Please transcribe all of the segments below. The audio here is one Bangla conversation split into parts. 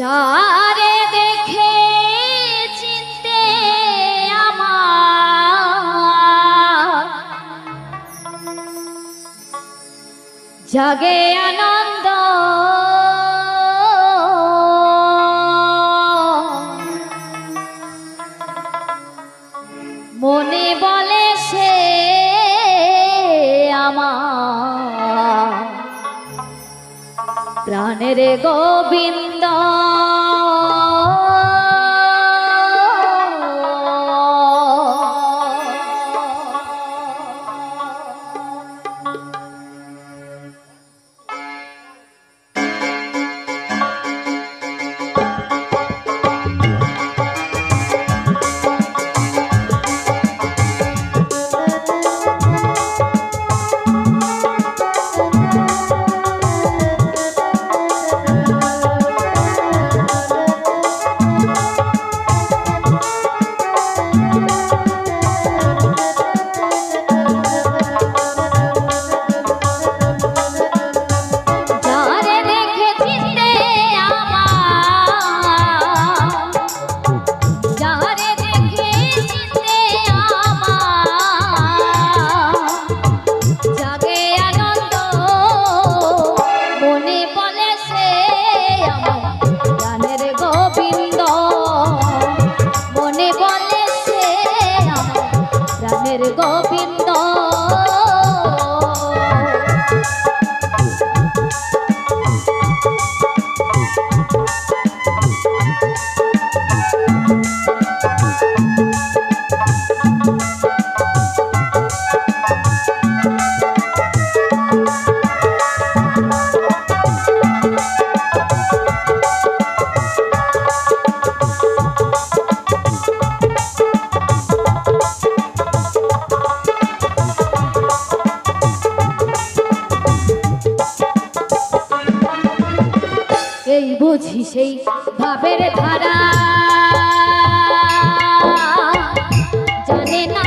যারে দেখে চিনতে আমার। জাগে আনন্দ গানের গোবিন্দ। দিলেই বুঝি সেই ভাবের ধারা। জানে না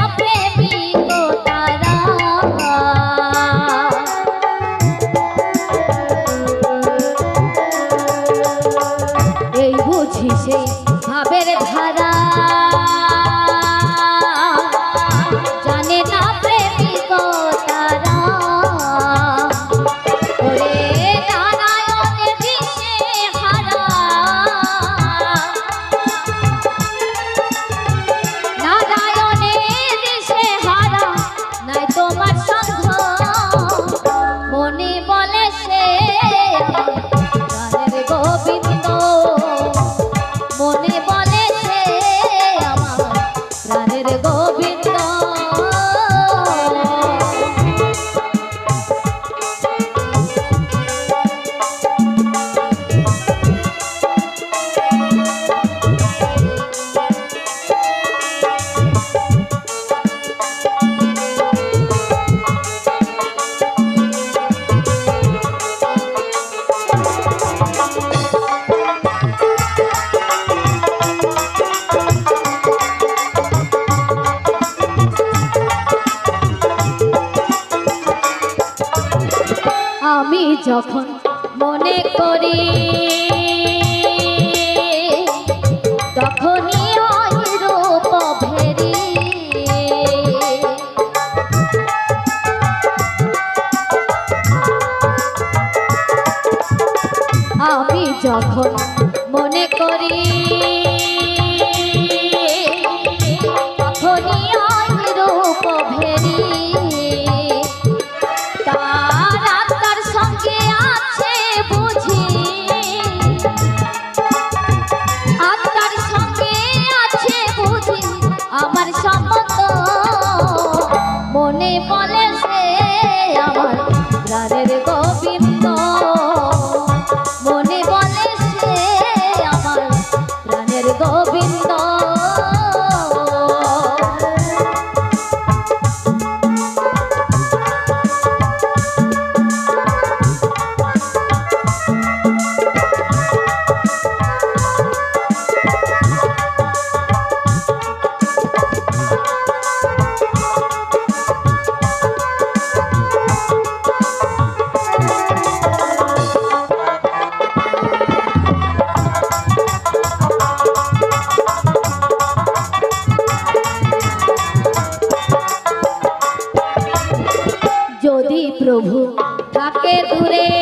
যখন মনে করি তখনই রূপ আমি যখন মনে করি প্রভু থাকে দূরে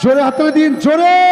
জোরে হাতে দিন জোরে!